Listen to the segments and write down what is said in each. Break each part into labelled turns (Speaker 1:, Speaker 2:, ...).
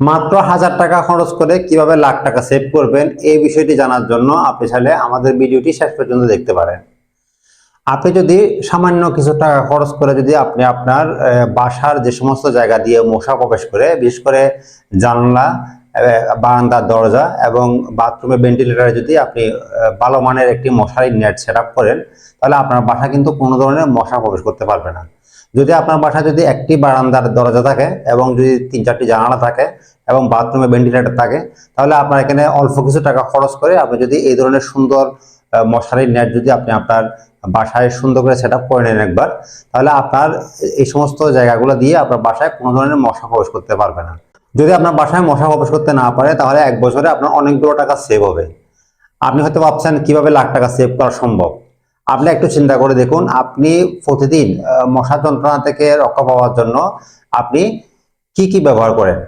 Speaker 1: মাত্র হাজার টাকা খরচ করে কীভাবে লাখ টাকা সেভ করবেন, এই বিষয়টি জানার জন্য আপনি চাইলে আমাদের ভিডিওটি শেষ পর্যন্ত দেখতে পারেন। আপনি যদি সামান্য কিছু টাকা খরচ করে যদি আপনি আপনার বাসার যে সমস্ত জায়গা দিয়ে মশা প্রবেশ করে, বিশেষ করে জানলা বারান্দার দরজা এবং বাথরুমে ভেন্টিলেটারে যদি আপনি ভালো মানের একটি মশারি নেট সেট করেন, তাহলে আপনার বাসা কিন্তু কোনো ধরনের মশা প্রবেশ করতে পারবে না। যদি আপনার বাসায় যদি একটি বারান্দার দরজা থাকে এবং যদি তিন চারটি জানালা থাকে এবং বাথরুমে ভেন্টিলেটর থাকে, তাহলে আপনার এখানে অল্প কিছু টাকা খরচ করে আপনি যদি এই ধরনের সুন্দর মশারির নেট যদি আপনি আপনার বাসায় সুন্দর করে সেট করে নেন একবার, তাহলে আপনার এই সমস্ত জায়গাগুলো দিয়ে আপনার বাসায় কোনো ধরনের মশা প্রবেশ করতে পারবে না। যদি আপনার বাসায় মশা প্রবেশ করতে না পারে, তাহলে এক বছরে আপনার অনেকগুলো টাকা সেভ হবে। আপনি হয়তো ভাবছেন, কীভাবে লাখ টাকা সেভ করা সম্ভব? আপনি একটু চিন্তা করে দেখুন, আপনি প্রতিদিন মশা যন্ত্রণা থেকে রক্ষা পাওয়ার জন্য আপনি কি কি ব্যবহার করেন?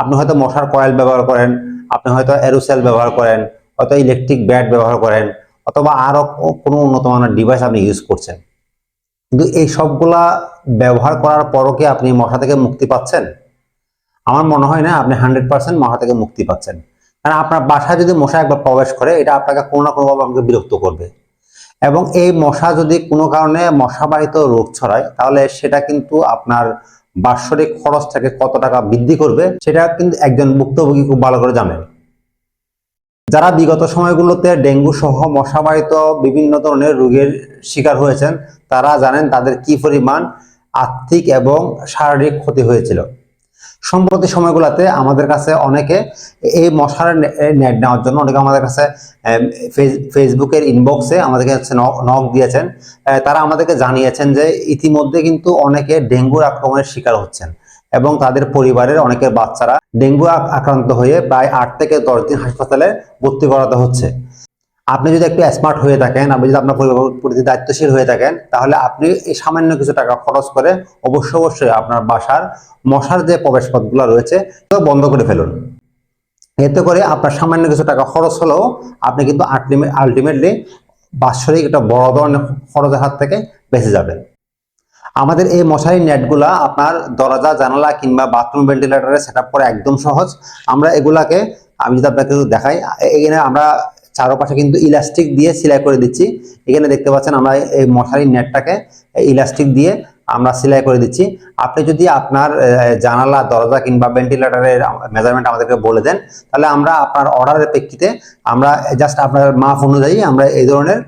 Speaker 1: আপনি হয়তো মশার কয়েল ব্যবহার করেন, আপনি হয়তো এরোসেল ব্যবহার করেন, হয়তো ইলেকট্রিক ব্যাট ব্যবহার করেন, অথবা আরও কোনো উন্নত মানের ডিভাইস আপনি ইউজ করছেন। কিন্তু এই সবগুলা ব্যবহার করার পরও কি আপনি মশা থেকে মুক্তি পাচ্ছেন? আমার মনে হয় না আপনি হান্ড্রেড পার্সেন্ট মশা থেকে মুক্তি পাচ্ছেন। কারণ আপনার বাসায় যদি মশা একবার প্রবেশ করে, এটা আপনাকে কোনো না কোনোভাবে আপনাকে বিরক্ত করবে। এবং এই মশা যদি কোনো কারণে মশাবাহিত রোগ ছড়ায়, তাহলে সেটা কিন্তু আপনার বাৎসরিক খরচটাকে কত টাকা বৃদ্ধি করবে, সেটা কিন্তু একজন ভুক্তভোগী খুব ভালো করে জানেন। যারা বিগত সময়গুলোতে ডেঙ্গু সহ মশাবাহিত বিভিন্ন ধরনের রোগের শিকার হয়েছেন, তারা জানেন তাদের কি পরিমাণ আর্থিক এবং শারীরিক ক্ষতি হয়েছিল। সম্প্রতি সময়গুলোতে আমাদের কাছে অনেকে এই মশার নেট নেওয়ার জন্য অনেকে আমাদের কাছে ফেসবুকের ইনবক্সে আমাদেরকে হচ্ছে নক দিয়েছেন। তারা আমাদেরকে জানিয়েছেন যে ইতিমধ্যে কিন্তু অনেকে ডেঙ্গুর আক্রমণের শিকার হচ্ছেন এবং তাদের পরিবারের অনেকের বাচ্চারা ডেঙ্গু আক্রান্ত হয়ে প্রায় আট থেকে দশ দিন হাসপাতালে ভর্তি করাতে হচ্ছে। আপনি যদি একটু স্মার্ট হয়ে থাকেন, আপনি যদি আপনার পরিবার প্রতি দায়িত্বশীল হয়ে থাকেন, তাহলে আপনি এই সামান্য কিছু টাকা খরচ করে অবশ্যই অবশ্যই আপনার বাসার মশার যে প্রবেশ পথগুলো রয়েছে বন্ধ করে ফেলুন। এতে করে আপনার সামান্য কিছু টাকা খরচ হলেও আপনি কিন্তু আলটিমেটলি বাৎসরিক একটা বড় ধরনের খরচের হাত থেকে বেঁচে যাবেন। আমাদের এই মশারি নেটগুলা আপনার দরজা, জানালা কিংবা বাথরুম ভেন্টিলেটরে সেট করা একদম সহজ। আমরা এগুলাকে, আমি যদি আপনাকে দেখাই এখানে আমরা চারপাশে কিন্তু ইলাস্টিক দিয়ে সেলাই করে দিচ্ছি। এখানে দেখতে পাচ্ছেন আমরা এই মশারির নেটটাকে ইলাস্টিক দিয়ে আমরা সেলাই করে দিচ্ছি। আপনি যদি আপনার জানালা, দরজা কিংবা ভেন্টিলেটারের মেজারমেন্ট আমাদেরকে বলে দেন, তাহলে আমরা আপনার অর্ডারের প্রেক্ষিতে আমরা জাস্ট আপনার মাপ অনুযায়ী আমরা এই ধরনের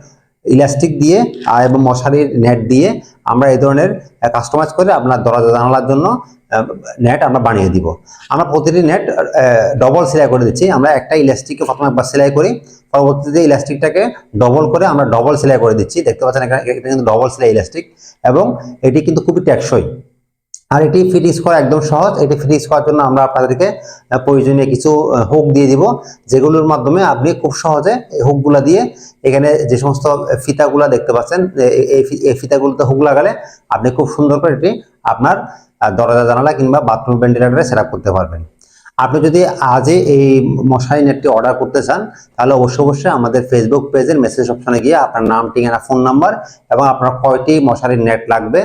Speaker 1: ইলাস্টিক দিয়ে এবং মশারির নেট দিয়ে আমরা এই ধরনের কাস্টমাইজ করে আপনার দরজা জানালার জন্য নেট আমরা বানিয়ে দিব। আমরা প্রতিটি নেট ডবল সেলাই করে দিচ্ছি। আমরা একটা ইলাস্টিককে প্রথমে একবার সেলাই করি, পরবর্তীতে ইলাস্টিকটাকে ডবল করে আমরা ডবল সেলাই করে দিচ্ছি। দেখতে পাচ্ছেন এখানে এটা কিন্তু ডবল সেলাই ইলাস্টিক এবং এটি কিন্তু খুবই টেকসই। আর এটি ফিট করা একদম সহজ। এটি ফিট করার জন্য আমরা আপনাদেরকে প্রয়োজনীয় কিছু হুক দিয়ে দিব, যেগুলোর মাধ্যমে আপনি খুব সহজে হুকগুলা দিয়ে এখানে যে সমস্ত ফিতাগুলা দেখতে পাচ্ছেন এই ফিতাগুলোতে হুক লাগালে আপনি খুব সুন্দর করে এটি আপনার দরজা জানালা কিংবা বাথরুম ভেন্টিলেটরে সেট করতে পারবেন। আপনি যদি আজই এই মশারি নেটটি অর্ডার করতে চান, তাহলে অবশ্যই অবশ্যই আমাদের ফেসবুক পেজের মেসেজ অপশনে গিয়ে আপনার নাম, ঠিকানা ফোন নাম্বার এবং আপনার কয়টি মশারির নেট লাগবে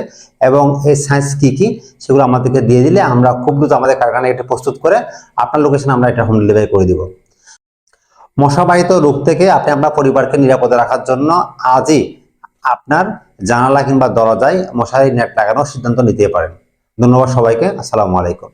Speaker 1: এবং এই সাইজ কি কি সেগুলো আমাদেরকে দিয়ে দিলে আমরা খুব দ্রুত আমাদের কারখানায় এটা প্রস্তুত করে আপনার লোকেশনে আমরা এটা হোম ডেলিভারি করে দিব। মশাবাহিত রোগ থেকে আপনি আপনার পরিবারকে নিরাপদে রাখার জন্য আজই আপনার জানালা কিংবা দরজায় মশারি নেট লাগানোর সিদ্ধান্ত নিতে পারেন। ধন্যবাদ সবাইকে, আসসালামু আলাইকুম।